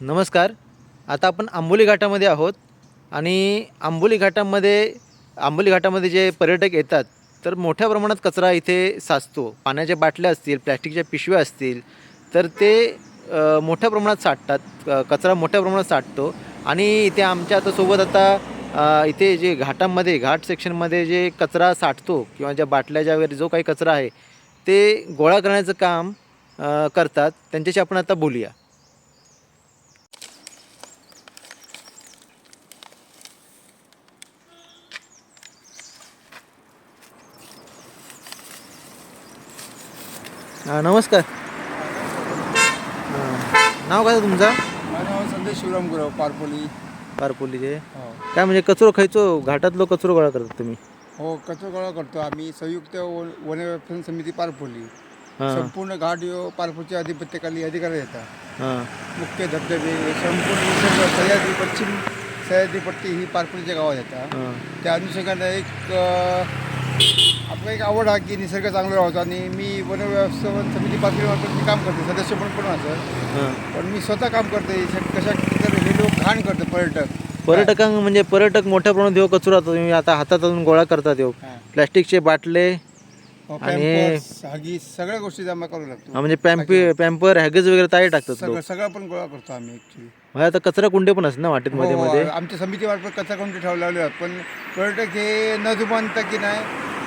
नमस्कार. आता आपण आंबोली घाटामध्ये आहोत आणि आंबोली घाटामध्ये आंबोली घाटामध्ये जे पर्यटक येतात तर मोठ्या प्रमाणात कचरा इथे साचतो. पाण्याच्या बाटल्या असतील प्लॅस्टिकच्या पिशव्या असतील तर ते मोठ्या प्रमाणात साठतात कचरा मोठ्या प्रमाणात साठतो. आणि इथे आमच्या आता सोबत आता इथे जे घाटांमध्ये घाट सेक्शनमध्ये जे कचरा साठतो किंवा ज्या बाटल्या वगैरे जो काही कचरा आहे ते गोळा करण्याचं काम करतात. त्यांच्याशी आपण आता बोलूया. हा, नमस्कार. हा, नाव काय तुमचं? माझं नाव संदेश शिवराम गुरव पारपोली. पारपोलीचे हो. काय म्हणजे कचरो खायचो? घाटातलो कचरो गोळा करतात तुम्ही. हो कचरा गोळा करतो आम्ही. संयुक्त वन वन व्यवस्थापन समिती पारपोली. हां. संपूर्ण घाट यो पारपोच्या अधिपत्याखाली अधिकारी येतात. हां. मुख्य धबधबे संपूर्ण निसर्ग सह्याद्री पश्चिम सह्याद्री पट्टी ही पारपोलीच्या गावात येतात. हां. त्या अनुषंगाने एक अ, आपला एक आवड हा की निसर्ग चांगला राहतो आणि मी वन व्यवस्थापन समिती पातळीवर मी काम करते सदस्य म्हणून पण हां. पण मी स्वतः काम करते कशा तर हे लोक घाण करतात पर्यटक. पर्यटकांक म्हणजे पर्यटक मोठ्या प्रमाणात येऊ कचरो तुम्ही आता हातातून गोळा करतात येऊ हां. प्लॅस्टिकचे बाटले हो, आणि- सगळ्या गोष्टी जमा करू लागतो. हा, म्हणजे पॅम्पी पॅम्पर हॅगेज वगैरे ताई टाकतात सगळं पण गोळा करतो आम्ही ऍक्च्युली म्हणजे आता कचरा कुंडे पण असतात ना वाटेत मध्ये मध्ये? आमच्या समितीमार्फत कचरा कोणते ठेवले लावले आहेत. पण पर्यटक हे न जुमानता की नाही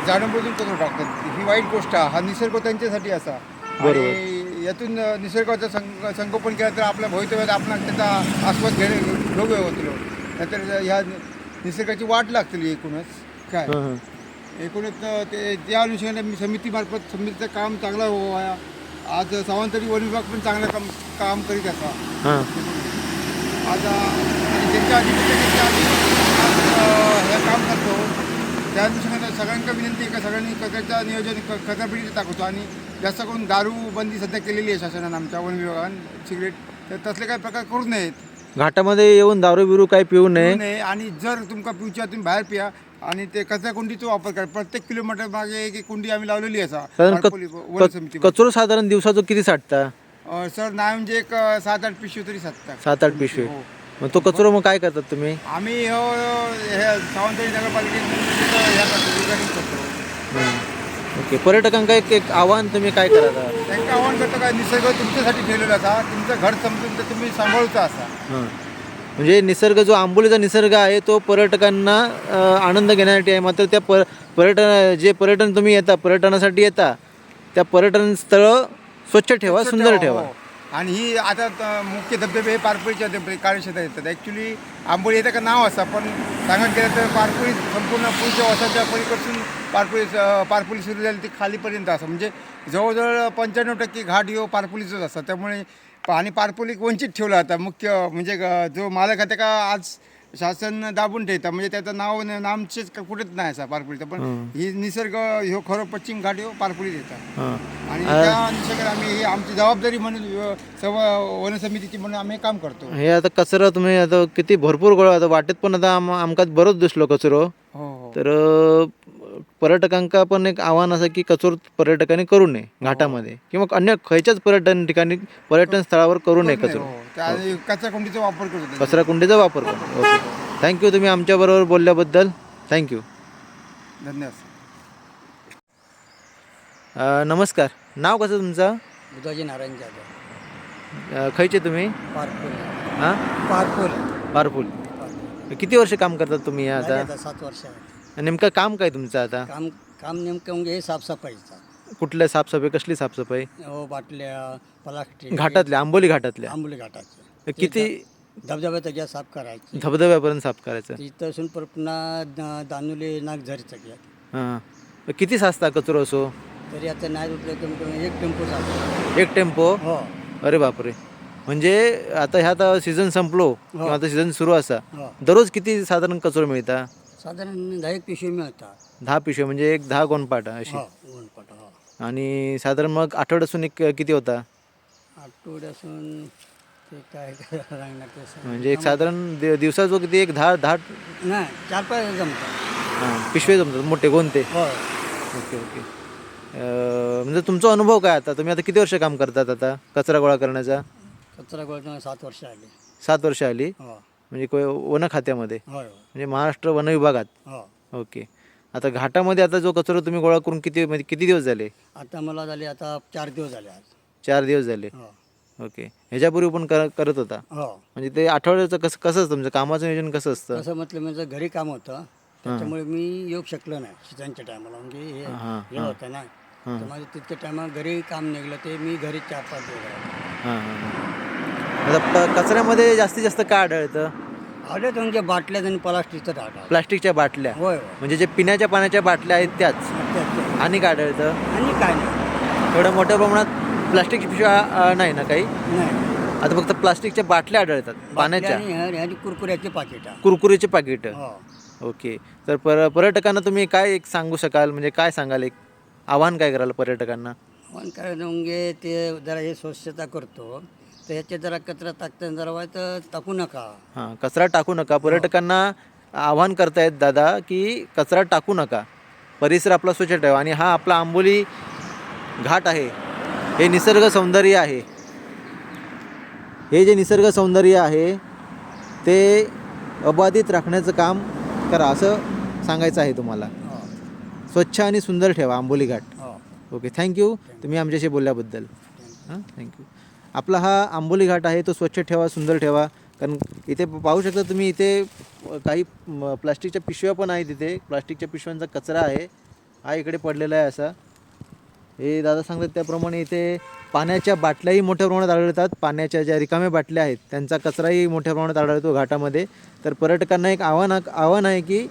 जाणून बुजून कचरा टाकतात ही वाईट गोष्ट आहे हा निसर्ग त्यांच्यासाठी असा. आणि यातून निसर्गाचं संग संगोपन केलं तर आपल्या भवितव्यात आपण त्याचा आस्वाद घे घेऊ होतो नाहीतर ह्या निसर्गाची वाट लागतील एकूणच. काय? हां हां. एकूणच ते त्या अनुषंगाने मी समितीमार्फत समितीचं काम चांगलं व्हावं आज सावंतरी वन विभाग पण चांगलं काम काम करीत असा. हां. आज आणि ज्यांच्या आधी ज्यांच्या आधी आज हे काम करतो त्या अनुषंगाने सगळ्यांना विनंती आहे का सगळ्यांनी कचऱ्याचं नियोजन क कचरापेटीचं टाकतो आणि जास्त करून दारू बंदी सध्या केलेली आहे शासनानं आमच्या वन विभागानं. सिगरेट. तर तसले काही प्रकार करू नयेत. घाटामध्ये येऊन दारू बिरू काही पिऊ नये. आणि जर तुमका पिऊच्या तुम्ही बाहेर पिया आणि ते कचरा कुंडीचा वापर करा. प्रत्येक किलोमीटर मागे एक एक कुंडी आम्ही लावलेली असा. साधारण पारपोली वन समिती क- कचरो साधारण दिवसाचो किती साठता? सर नाही म्हणजे एक अं, सात आठ पिशवी तरी साततात सात आठ पिशवे. हो. मग तो कचरो मग काय करतात तुम्ही? आम्ही हो, हे सावंतवाडी नगरपालिकेत तिथं हे करतो, उद्घाटन करतो हं. ओके पर्यटकांका एक एक आव्हान तुम्ही काय करता त्यांना आव्हान करतो काय निसर्ग तुमच्यासाठी ठेवलेला असा. तुमचं घर समजून तर तुम्ही सांभाळूचा असा. हां. म्हणजे निसर्ग जो आंबोलीचा निसर्ग आहे तो पर्यटकांना अ, आनंद घेण्यासाठी आहे. मात्र त्या पर पर्यटन जे पर्यटन तुम्ही येता पर्यटनासाठी येता त्या पर्यटन स्थळं स्वच्छ ठेवा सुंदर ठेवा. हो. आणि ही आता मुख्य धबधबे हे पारपोळीच्या धबधबे कार्यक्षेत्रात येतात. ॲक्च्युली आंबोळी येतं का? नाव असं पण सांगत गेलं तर पारपोळी संपूर्ण पुढच्या वसाच्या पलीकडसून पारपोळी पारपोळी सुरू झाली ती खालीपर्यंत असं. म्हणजे जवळजवळ पंच्याण्णव टक्के घाट यो पारपोलीचंच असतात त्यामुळे आणि पारपोली वंचित ठेवला होता मुख्य म्हणजे जो मालक आहे का आज शासन दाबून ठेवतं म्हणजे त्याचं नाव न- नामचेच कुठेच नाही असा पारपोलीचं पण ही निसर्ग ह्यो खरं पश्चिम घाट ह्यो पारपोलीत येतात हां. आणि त्या अनुषंगाने आम्ही ही आमची जबाबदारी म्हणून सर्व वन समितीची म्हणून आम्ही हे काम करतो. हे आता कचरा तुम्ही आता किती भरपूर गोळा आता वाटेत पण आता आम आमकां बरोच दिसलो कचरो. हो हो. तर पर्यटकांका पण एक आव्हान असं की कचरो पर्यटकांनी करू नये घाटामध्ये. किंवा अन्य खयच्याच पर्यटन ठिकाणी पर्यटन स्थळावर करू नये कचरो हो. आणि कचरा कुंडीचा वापर करतो. कचरा कुंडीचा वापर करू. ओके. थँक्यू तुम्ही आमच्याबरोबर बोलल्याबद्दल. थँक्यू धन्यवाद. नमस्कार. नाव कसं तुमचं? बुधाजी नारायण जाधव. खयचे तुम्ही? पारपूल हां? पारपूल पारफुल. किती वर्ष काम करतात तुम्ही आता? आता सात वर्ष आहे. नेमकं काम काय तुमचं आता? काम काम नेमकं म्हणजे हे साफसफाईचं. कुठल्या साफसफाई कसली साफसफाई? हो बाटल्या प्लास्टिक. घाटातल्या आंबोली घाटातल्या? आंबोली घाटाचे किती धबधबा त्याच्या साफ करायचे. धबधब्यापर्यंत साफ करायचं? तिथं असून पुन्हा दा- दानुले नागझरीचं घ्या. हां. किती साचता कचरो असो? तरी आता नाही उठलं कमी कमी एक टेम्पो चालतो एक टेम्पो? हो. अरे बापरे. म्हणजे आता ह्यात सीझन संपलो किंवा आता सीझन सुरू असा. हो. दररोज किती साधारण कचरो मिळता? साधारण दहा एक पिशवी मिळतात. दहा पिशव्या म्हणजे एक दहा गोणपाटा अशी. हो ऊनपट हो. आणि साधारण मग आठवड्यासून एक किती होता? आठवड्यासून ते काय राहणार ते सांग. म्हणजे एक साधारण दि- दिवसाचो किती एक दहा दहा नाही चार पाच जमतात. हां पिशवे जमतात मोठे कोणते? हो. Okay okay. अं, म्हणजे तुमचा अनुभव काय आता? तुम्ही आता किती वर्ष काम करतात आता? कचरा गोळा करण्याचा? कचरा गोळा सात वर्ष आले. सात वर्ष आली. हो. म्हणजे को वन खात्यामध्ये. होय होय. म्हणजे महाराष्ट्र वन विभागात. हो. ओके. आता घाटामध्ये आता जो कचरा तुम्ही गोळा करून किती म्हणजे किती दिवस झाले? आता मला झाले आता चार दिवस झाले आज. चार दिवस झाले. हो. ओके. ह्याच्यापूर्वी पण कर करत होता? हो. म्हणजे ते आठवड्याचं कसं कसं असतं? तुमचं कामाचं नियोजन कसं असतं? कसं म्हटलं म्हणजे घरी काम होतं. त्याच्यामुळे मी येऊ शकलो नाही सीझनच्या टायमाला. म्हणजे हे हां, हे. होतं ना. तर माझं तितक्या टायमाला घरी काम निघलं ते मी घरी चार पाच दिवस राहिलो. हां हां. आता प कचऱ्यामध्ये जास्तीत जास्त काय आढळतं? आढळत म्हणजे बाटल्यात आणि प्लास्टिकचं आढळत प्लास्टिकच्या बाटल्या? होय होय. म्हणजे जे पिण्याच्या पाण्याच्या बाटल्या आहेत त्याच? ते. आणि काय आढळतं? आणि काय नाही. एवढ्या मोठ्या प्रमाणात प्लास्टिकची पिशव्या अ, नाही ना काही? नाही. आता फक्त प्लास्टिकच्या बाटल्या आढळतात पाण्याच्या. बाटल्या आणि ह्या- ह्याची कुरकुऱ्याचे पाकिट. कुरकुरीचे पाकिटं. हो. ओके. तर पर पर्यटकांना तुम्ही काय एक सांगू शकाल? म्हणजे काय सांगाल? एक आव्हान काय कराल पर्यटकांना? पण काय म्हणजे ते जरा हे स्वच्छता करतो. तर ह्याच्यात जरा कचरा टाकताना जरा वाईट टाकू नका. हां कचरा टाकू नका. पर्यटकांना आव्हान करतायत दादा की कचरा टाकू नका. परिसर आपला स्वच्छ ठेवा आणि हा आपला आंबोली घाट आहे. हे निसर्ग सौंदर्य आहे. हे जे निसर्ग सौंदर्य आहे ते अबाधित राखण्याचं काम करा असं सांगायचं आहे तुम्हाला. स्वच्छ आणि सुंदर ठेवा आंबोली घाट. हो. Okay thank you. तुम्ही आमच्याशी बोलल्याबद्दल. हां थँक्यू. आपला हा आंबोली घाट आहे तो स्वच्छ ठेवा सुंदर ठेवा. कारण इथे पाहू शकता तुम्ही इथे काही प्लास्टिकच्या पिशव्या पण आहेत इथे. प्लास्टिकच्या पिशव्यांचा कचरा आहे. हा इकडे पडलेला आहे असा. हे दादा सांगतात त्याप्रमाणे इथे पाण्याच्या बाटल्याही मोठ्या प्रमाणात आढळतात. पाण्याच्या ज्या रिकाम्या बाटल्या आहेत त्यांचा कचराही मोठ्या प्रमाणात आढळतो घाटामध्ये. तर पर्यटकांना एक आव्हान आव्हान आहे की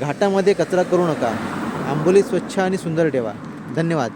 घाटामध्ये कचरा करू नका. आंबोली स्वच्छ आणि सुंदर ठेवा. धन्यवाद.